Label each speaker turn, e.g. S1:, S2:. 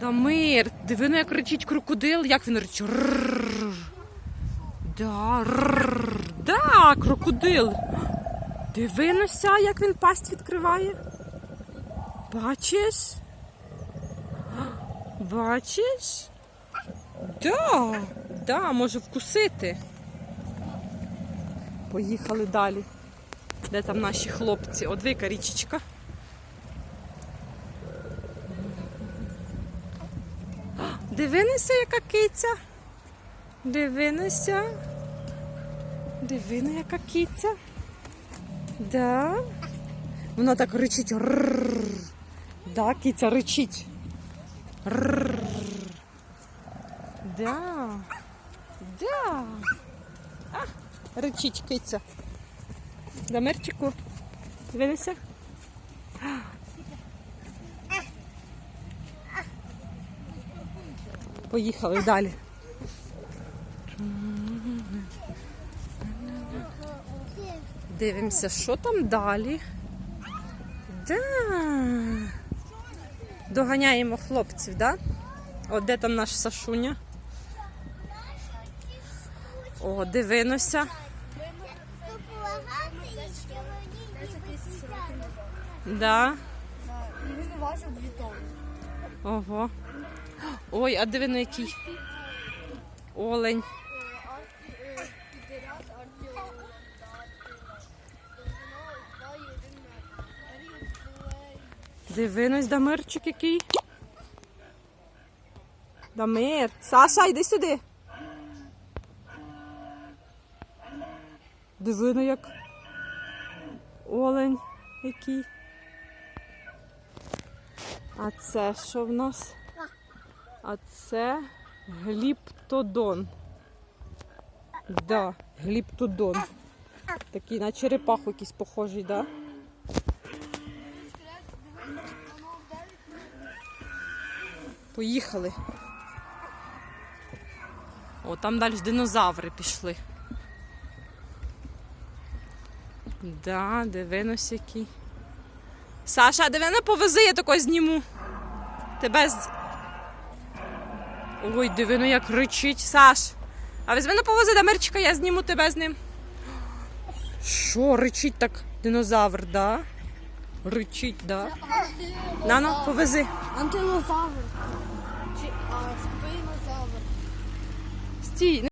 S1: Дамир, диви, як речить крокодил, як він? Ррррр. Да, да, крокодил. Дивинуся, як він пасть відкриває. Бачиш? Бачиш? Да, да, може вкусити. Поїхали далі. Де там наші хлопці? От вика річечка. Дивинися, яка киця. Дивинися. Дивина, яка киця. Да. Вона так ричить. Да, киця ричить. Да. Да. А, ричить киця. Дамирчику. Дивися. Поїхали далі. Дивимося, що там далі. Да. Доганяємо хлопців, да? О, де там наш Сашуня? О, дивимося. Да.
S2: Він важив дві тонни.
S1: Ого. Ой, а диви на який. Олень. Дивинось, Дамирчик який. Дамир. Саша, йди сюди. Дивино як. Олень який. А це що в нас? А це гліптодон. Да, гліптодон. Такий на черепаху якийсь похожий, да? Поїхали. О, там далі динозаври пішли. Да, дивинось який. Саша, диви, не повези, я тако зніму. Тебе з. Ой, диви, ну як ричить. Саш. А візьми на повози Дамирчика, я зніму тебе з ним. Що, ричить так динозавр, да? Ричить, да? Нано, повези.
S2: Антилозавр. Чи а, спинозавр.
S1: Стій.